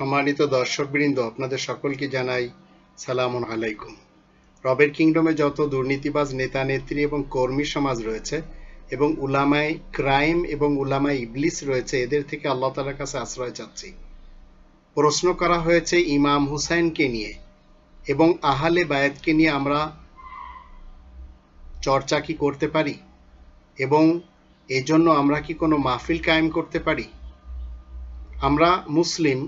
সম্মানিত দর্শকবৃন্দ, আপনাদের সকলকে জানাই সালামুন আলাইকুম। রবের কিংডমে যত দুর্নীতিবাজ নেতা, নেত্রী এবং কর্মী সমাজ রয়েছে এবং উলামায় ক্রাইম এবং উলামায় ইবলিস রয়েছে, এদের থেকে আল্লাহ তালার কাছে আশ্রয় চাচ্ছি। প্রশ্ন করা হয়েছে ইমাম হুসাইনকে নিয়ে এবং আহালে বায়াতকে নিয়ে আমরা চর্চা কি করতে পারি এবং এজন্য আমরা কি কোনো মাহফিল কায়েম করতে পারি? আমরা মুসলিম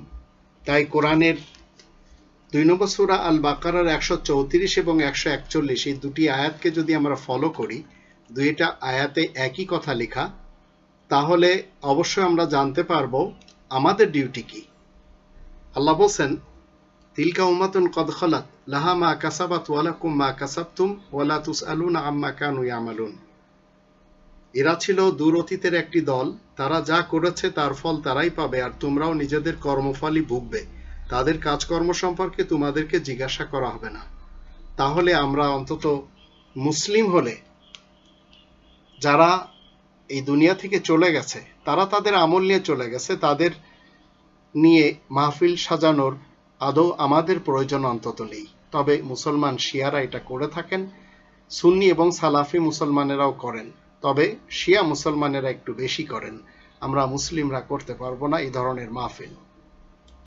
তাই কোরআনের দুই নম্বর সুরা আল বাকারার একশো চৌত্রিশ এবং একশো একচল্লিশ, এই দুটি আয়াতকে যদি আমরা ফলো করি, দুইটা আয়াতে একই কথা লেখা, তাহলে অবশ্যই আমরা জানতে পারব আমাদের ডিউটি কি। আল্লাহ বলছেন, তিলকা উমাতুন কদ খলাত, লাহা মা কাসাবাত ওয়ালাকুম মা কাসাবতুম ওয়ালা তুসআলুনা আম্মা কানু ইয়ামালুন। এরা ছিল দূর অতীতের একটি দল। তারা যা করেছে তার ফল তারাই পাবে আর তোমরাও নিজেদের কর্মফলই ভুগবে। তাদের কাজকর্ম সম্পর্কে তোমাদেরকে জিজ্ঞাসা করা হবে না। তাহলে আমরা অন্তত মুসলিম হলে যারা এই দুনিয়া থেকে চলে গেছে, তারা তাদের আমল নিয়ে চলে গেছে, তাদের নিয়ে মাহফিল সাজানোর আদৌ আমাদের প্রয়োজন অন্তত নেই। তবে মুসলমান শিয়ারা এটা করে থাকেন, সুন্নি এবং সালাফি মুসলমানেরাও করেন। তবে শিয়া মুসলমানেরা একটু বেশি করেন। আমরা মুসলিমরা করতে পারব না এই ধরনের মাহফিল।